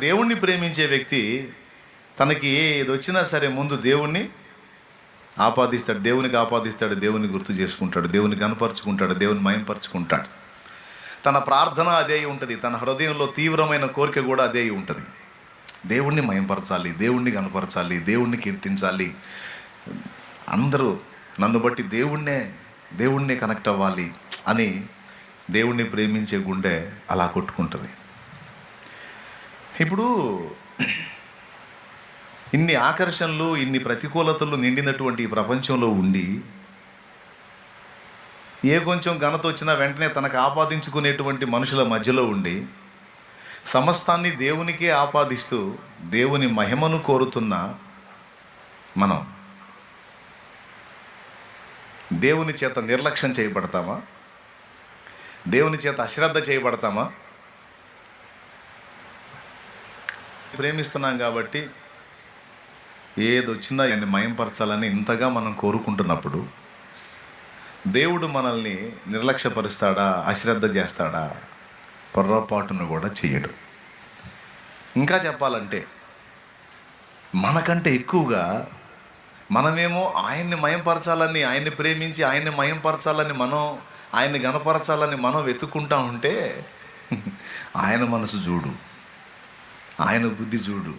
దేవుణ్ణి ప్రేమించే వ్యక్తి తనకి ఏది వచ్చినా సరే ముందు దేవుణ్ణి ఆపాదిస్తాడు. దేవునికి ఆపాదిస్తాడు దేవుని గుర్తు చేసుకుంటాడు దేవుని కనపరుచుకుంటాడు దేవుని మయంపరుచుకుంటాడు. తన ప్రార్థన అదే అయి ఉంటుంది. తన హృదయంలో తీవ్రమైన కోరిక కూడా అదే అయి ఉంటుంది. దేవుణ్ణి మయంపరచాలి దేవుణ్ణి కనపరచాలి దేవుణ్ణి కీర్తించాలి. అందరూ నన్ను బట్టి దేవుణ్ణే దేవుణ్ణి కనెక్ట్ అవ్వాలి అని దేవుణ్ణి ప్రేమించే గుండె అలా కొట్టుకుంటుంది. ఇప్పుడు ఇన్ని ఆకర్షణలు ఇన్ని ప్రతికూలతలు నిండినటువంటి ఈ ప్రపంచంలో ఉండి ఏ కొంచెం ఘనత వచ్చినా వెంటనే తనకు ఆపాదించుకునేటువంటి మనుషుల మధ్యలో ఉండి సమస్తాన్ని దేవునికే ఆపాదిస్తూ దేవుని మహిమను కోరుతున్న మనం. దేవుని చేత నిర్లక్ష్యం చేయబడతామా? దేవుని చేత అశ్రద్ధ చేయబడతామా? ప్రేమిస్తున్నాం కాబట్టి ఏది వచ్చినా దాన్ని మయంపరచాలని ఇంతగా మనం కోరుకుంటున్నప్పుడు దేవుడు మనల్ని నిర్లక్ష్యపరుస్తాడా అశ్రద్ధ చేస్తాడా? పొర్రపాటును కూడా చేయడు. ఇంకా చెప్పాలంటే మనకంటే ఎక్కువగా మనమేమో ఆయన్ని మయంపరచాలని ఆయన్ని ప్రేమించి ఆయన్ని మయంపరచాలని మనం ఆయన్ని గనపరచాలని మనం వెతుక్కుంటా ఉంటే ఆయన మనసు చూడు. ఆయన బుద్ధి చూడు.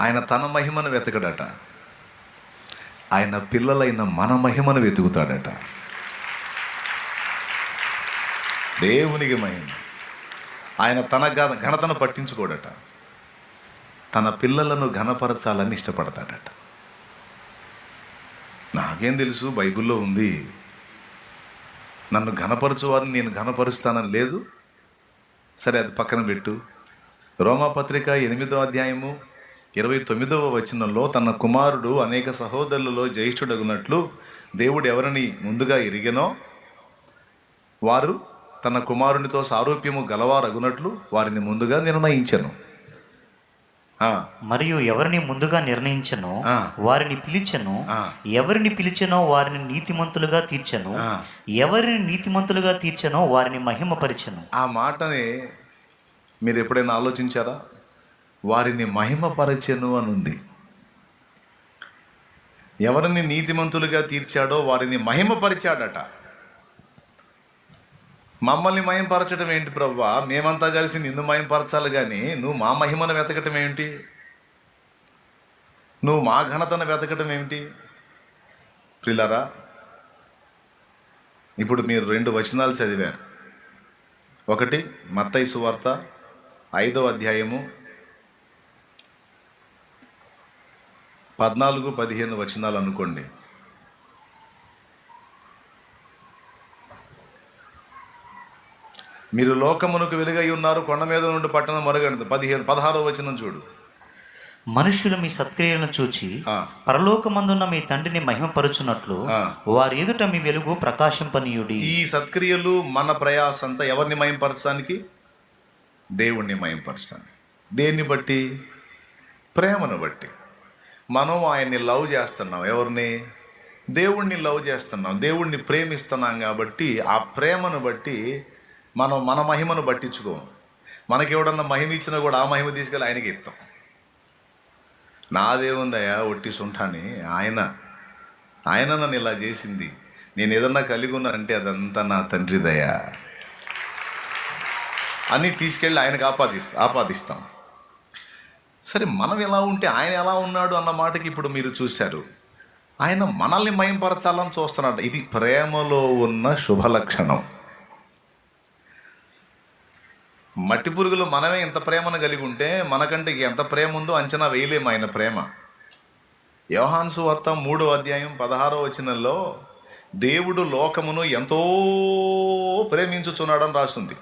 ఆయన తన మహిమను వెతకడట. ఆయన పిల్లలైన మన మహిమను వెతుకుతాడట. దేవునికి మహిమ. ఆయన తన ఘనతను పట్టించుకోడట. తన పిల్లలను ఘనపరచాలని ఇష్టపడతాడట. నాకేం తెలుసు బైబిల్లో ఉంది. నన్ను ఘనపరచువారిని నేను ఘనపరుస్తానని లేదు. సరే అది పక్కన పెట్టు. రోమాపత్రిక ఎనిమిదో అధ్యాయము ఇరవై తొమ్మిదవ వచనంలో తన కుమారుడు అనేక సహోదరులలో జ్యేష్ఠుడగునట్లు దేవుడు ఎవరిని ముందుగా ఎరిగెనో? వారు తన కుమారునితో సారూప్యము గలవారగునట్లు వారిని ముందుగా నిర్ణయించను. మరియు ఎవరిని ముందుగా నిర్ణయించను. వారిని పిలిచెను. ఎవరిని పిలిచెనో? వారిని నీతిమంతులుగా తీర్చెను. ఎవరిని నీతిమంతులుగా తీర్చెనో? వారిని మహిమపరిచెను. ఆ మాటని మీరు ఎప్పుడైనా ఆలోచించారా? వారిని మహిమపరచెను అని ఉంది ఎవరిని నీతిమంతులుగా తీర్చాడో వారిని మహిమపరిచాడట. మమ్మల్ని మయంపరచడం ఏంటి ప్రవ్వా? మేమంతా కలిసి నిన్ను మయంపరచాలి కానీ నువ్వు మా మహిమను వెతకటం ఏమిటి? నువ్వు మా ఘనతను వెతకటం ఏమిటి? ప్రిలరా ఇప్పుడు మీరు రెండు వచనాలు చదివారు. ఒకటి మత్తై సువార్త ఐదో అధ్యాయము పద్నాలుగు పదిహేను వచనాలు అనుకోండి. మీరు లోకమునకు వెలుగై ఉన్నారు కొండ మీద నుండి పట్టణం మరుగండి. పదిహేను పదహారో వచనం చూడు. మనుషులు మీ సత్క్రియలను చూచి పరలోకమందున్న మీ తండ్రిని మహిమపరుచున్నట్లు. వారి ఎదుట మీ వెలుగు ప్రకాశింపనీయుడి. ఈ సత్క్రియలు మన ప్రయాస అంతా ఎవరిని మయంపరచడానికి దేవుణ్ణి మయంపరుస్తాను. దేన్ని బట్టి? ప్రేమను బట్టి. మనం ఆయన్ని లవ్ చేస్తున్నాం. ఎవరిని? దేవుణ్ణి లవ్ చేస్తున్నాం. దేవుణ్ణి ప్రేమిస్తున్నాం కాబట్టి ఆ ప్రేమను బట్టి మనం మన మహిమను పట్టించుకోము. మనకి ఎవడన్నా మహిమ ఇచ్చినా కూడా ఆ మహిమ తీసుకెళ్ళి ఆయనకి ఇస్తాం. నాదేముందయ్యా ఒట్టి సుంఠాని ఆయన ఆయన నన్ను ఇలా చేసింది. నేను ఏదన్నా కలిగి ఉన్నానంటే అదంతా నా తండ్రిదయ్యా అన్నీ తీసుకెళ్ళి ఆయనకు ఆపాదిస్తా ఆపాదిస్తాం. సరే మనం ఎలా ఉంటే ఆయన ఎలా ఉన్నాడు అన్న మాటకి ఇప్పుడు మీరు చూశారు. ఆయన మనల్ని మయంపరచాలని చూస్తున్నాడు. ఇది ప్రేమలో ఉన్న శుభ లక్షణం మట్టి పురుగులు మనమే ఇంత ప్రేమను కలిగి ఉంటే మనకంటే ఎంత ప్రేమ ఉందో అంచనా వేయలేము ఆయన ప్రేమ. యోహాన్సు వార్త మూడో అధ్యాయం పదహారో వచనంలో దేవుడు లోకమును ఎంతో ప్రేమించుచున్నాడని రాస్తుంది